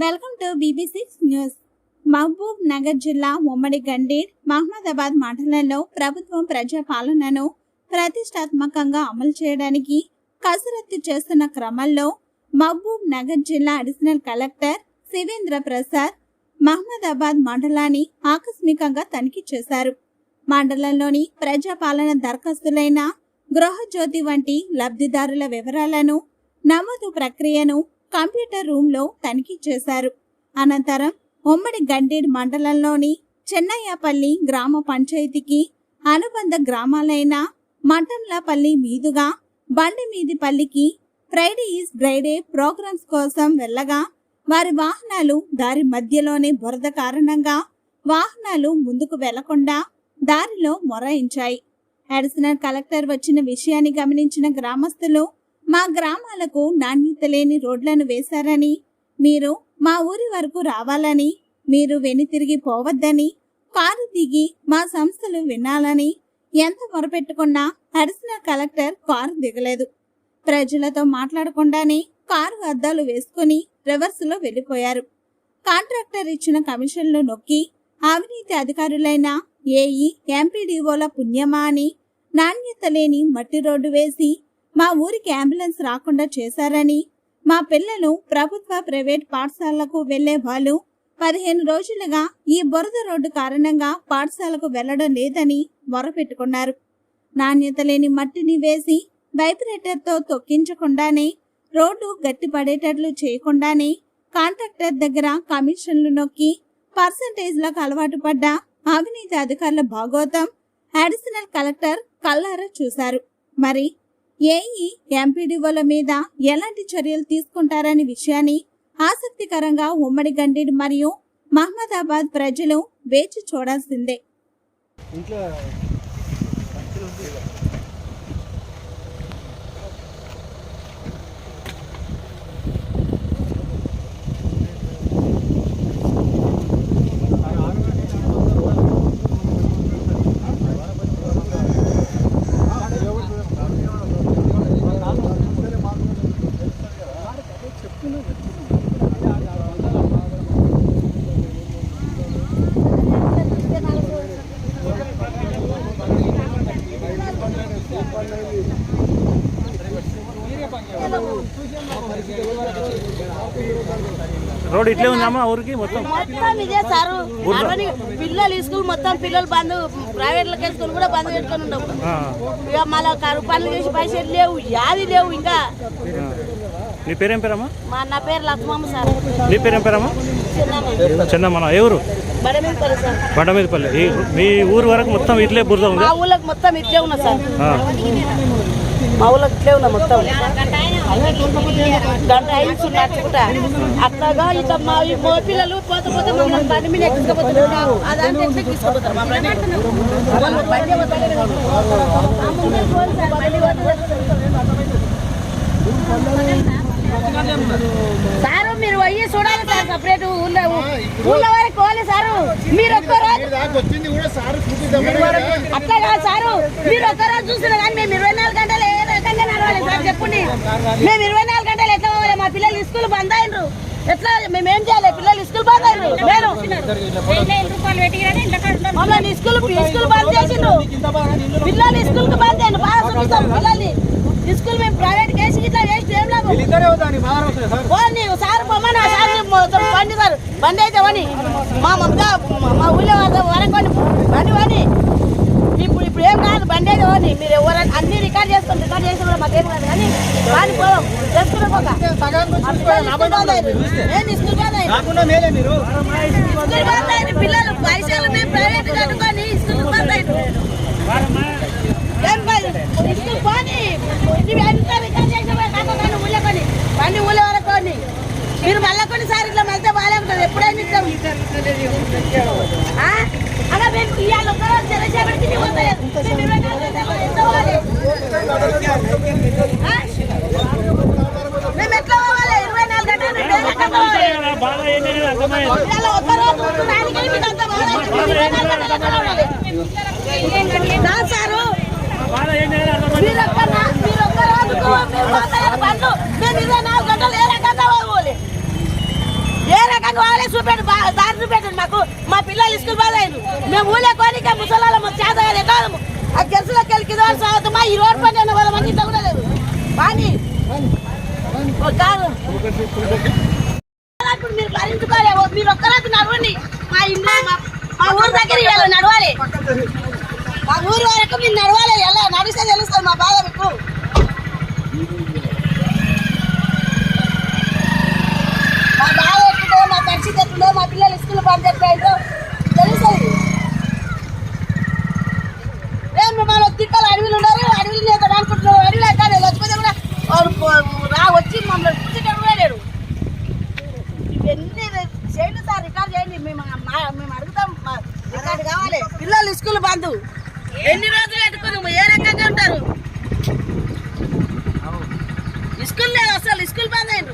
Welcome to BBC news Mahabubnagar జిల్లా ఉమ్మడి గండీడ్ మహమ్మదాబాద్ మండలంలో ప్రభుత్వం ప్రజా పాలనను ప్రతిష్టాత్మకంగా అమలు చేయడానికి కసరత్తు చేస్తున్న క్రమంలో మహబూబ్ నగర్ జిల్లా అడిషనల్ కలెక్టర్ శివేంద్ర ప్రసాద్ మహమ్మదాబాద్ మండలాన్ని ఆకస్మికంగా తనిఖీ చేశారు. మండలంలోని ప్రజాపాలన దరఖాస్తులైన గృహజ్యోతి వంటి లబ్ధిదారుల వివరాలను నమోదు ప్రక్రియను కంప్యూటర్ రూమ్లో తనిఖీ చేశారు. అనంతరం ఉమ్మడి గండేడ్ మండలంలోని చెన్నయ్యపల్లి గ్రామ పంచాయతీకి అనుబంధ గ్రామాలైన మటన్లపల్లి మీదుగా బండి మీదిపల్లికి ఫ్రైడే ఈజ్ ఫ్రైడే ప్రోగ్రామ్స్ కోసం వెళ్ళగా వారి వాహనాలు దారి మధ్యలోనే బురద కారణంగా వాహనాలు ముందుకు వెళ్ళకుండా దారిలో మొరాయించాయి. అడిషనల్ కలెక్టర్ వచ్చిన విషయాన్ని గమనించిన గ్రామస్తులు మా గ్రామాలకు నాణ్యత లేని రోడ్లను వేశారని మీరు మా ఊరి వరకు రావాలని మీరు వెనుతిరిగి పోవద్దని కారు దిగి మా సంస్థలు వినాలని ఎంత మొరపెట్టుకున్నా అడిషనల్ కలెక్టర్ కారు దిగలేదు. ప్రజలతో మాట్లాడకుండానే కారు అద్దాలు వేసుకుని రివర్స్లో వెళ్ళిపోయారు. కాంట్రాక్టర్ ఇచ్చిన కమిషన్లు నొక్కి అవినీతి అధికారులైన ఏఈ ఎంపీడీఓల పుణ్యమా అని నాణ్యత లేని మట్టి రోడ్డు వేసి మా ఊరికి అంబులెన్స్ రాకుండా చేశారని మా పిల్లలు ప్రభుత్వ ప్రైవేట్ పాఠశాలలకు వెళ్ళే వాళ్ళు పదిహేను రోజులుగా ఈ బురద రోడ్డు కారణంగా పాఠశాలకు వెళ్ళడం లేదని మొరపెట్టుకున్నారు. నాణ్యత లేని మట్టిని వేసి వైబ్రేటర్తో తొక్కించకుండానే రోడ్డు గట్టిపడేటట్లు చేయకుండానే కాంట్రాక్టర్ దగ్గర కమిషన్లు నొక్కి పర్సంటేజ్లకు అలవాటు పడ్డ అవినీతి అధికారుల భాగోతం అడిషనల్ కలెక్టర్ కల్లారా చూశారు. మరి ఏఈ ఎంపీడీఓల మీద ఎలాంటి చర్యలు తీసుకుంటారనే విషయాన్ని ఆసక్తికరంగా ఉమ్మడి గండిడ్ మరియు మహమ్మదాబాద్ ప్రజలు వేచి చూడాల్సిందే. ఇంట్లో రోడ్ ఇట్లే ఉందమ్మా ఊరికి మొత్తం? మొత్తం ఇదే సారు. పిల్లలు స్కూల్ మొత్తం పిల్లలు బంద్ ప్రైవేట్ స్కూల్ కూడా బంద్ పెట్టుకొని ఉండవు. ఇక మళ్ళీ పనులు చేసి పైసలు లేవు యాది లేవు ఇంకా. నీ పేరేం పేరమ్మా? మా నా పేరు లక్ష్మమ్మ సార్. నీ పేరేం పేరమ్మా? చిన్నమ్మ. సార్. బండమీదపల్లి. మీ ఊరు వరకు మొత్తం ఇట్లే బురద ఉంది? మా ఊళ్ళకి మొత్తం ఇట్లే ఉన్నా సార్. మా ఊళ్ళకి ఇట్లే ఉన్నా మొత్తం. గంట నడుచుకుంటా అట్లాగా ఇట్లా మా ఈ మో పిల్లలు పోతే పోతే మమ్మల్ని బండి మీద తీసుకుపోతారు మమ్మల్ని ముందే పోయి సార్, మీరు పోయి చూడాలి సార్ సపరేట్. ఊళ్ళో ఊళ్ళో వరకు పోలే సారు. మీరు ఒక్క రోజు అట్లా కాదు సారు మీరు ఒక్క రోజు చూసిన కానీ మేము ఇరవై నాలుగు గంటలు నడవాలి సార్ చెప్పండి. మేము ఇరవై నాలుగు గంటలు ఎట్లా పోవాలి? మా పిల్లలు స్కూల్ బంద్ అయినరు. ఎట్లా మేము ఏం చేయాలి? పిల్లలు స్కూల్ బంద్ అయినరు. నేను మమ్మల్ని స్కూల్ స్కూల్ బంద్ చేసిండ్రు. పిల్లలు స్కూల్కి బంద్ అయ్యిండ్రు బాగా పిల్లల్ని. స్కూల్ మేము ప్రైవేట్ కేసు ఇట్లా వేస్ట్ ఏం లాభం? సార్? పోనీ సార్ పొమ్మని సార్ బండి సార్. బండి అయితే వని మా మమత మా ఊళ్ళో వరకు వరకొని బండి వని ఇప్పుడు ఇప్పుడు ఏం కాదు బండి అయితే వని మీరు ఎవరైనా అన్ని రికార్డ్ రికార్డ్ చేసి కూడా మాకేం కాదు కానీ కానీ పోదాం నేను పిల్లలు పైసలు మేము ప్రైవేట్ కనుకొని స్కూల్ బంద్ అయ్యింది ఏం కాదు స్కూల్ పోనీ. ఇవి రికార్డ్ చేసిన బండి ఊళ్ళో కొని మీరు మళ్ళా కొన్నిసారి ఇట్లా వెళ్తే బాగాలేఉంటుంది ఎప్పుడైనా ఇస్తాం. మేము ఎట్లా పోవాలి ఇరవై నాలుగు గంటలు ఒక్కరోజు దానికే మీకు అంత బాధ అయితే మేము ఇరవై నాలుగు గంటలు ఎట్లా ఉండాలి? కాదు సారు మీరు ఒక్క నా- మీరు ఒక్క రోజుకు మేము పోతలేదు బండ్లు. మేము ఇరవై నాలుగు గంటలు ఏ రకంగా పోవాలి ఏ రకంగా రకంగా వాళ్ళే చూపెట్టు దారి చూపెట్టండి మాకు. మా పిల్లలు స్కూల్ బాధ మేము ఊళ్ళో కోరిక ముసలాల చేత కాదు ఆ గెలుసులోకి వెళ్ళి కింద సాగుతామా ఈ రోడ్డు పని వాళ్ళ మంది కూడా లేదు కానీ కాదు. మీరు భరించుకోలే మీరు ఒక్కరాత్రి నడవండి. మా ఇంట్లో మా- ఊరు దగ్గర నడవాలి. మా ఊరు వరకు మీరు నడవాలి ఎలా నడిస్తే తెలుస్తారు మా బాధ మీకు. మా బాధ పరిస్థితి ఎట్టుందో మా పిల్లలు స్కూల్ పని చెప్పారు తెలుస్తుంది ఏం మన తిక్కలు అడవిలు ఉన్నారు అడవిలు లేదు అనుకుంటున్నారు అడవిలో కానీ వచ్చిపోతే కూడా రా వచ్చి మమ్మల్ని కూర్చుంటే కూడా లేరు ఇవన్నీ చేయండి సార్ రికార్డ్ చేయండి. మేము మేము అడుగుతాం రికార్డు కావాలి. పిల్లలు స్కూల్ బంద్. ఎన్ని రోజులు పెట్టుకుని ఏ రకంగా ఉంటారు? స్కూల్ లేదు అసలు స్కూల్ బంద్ అయ్యారు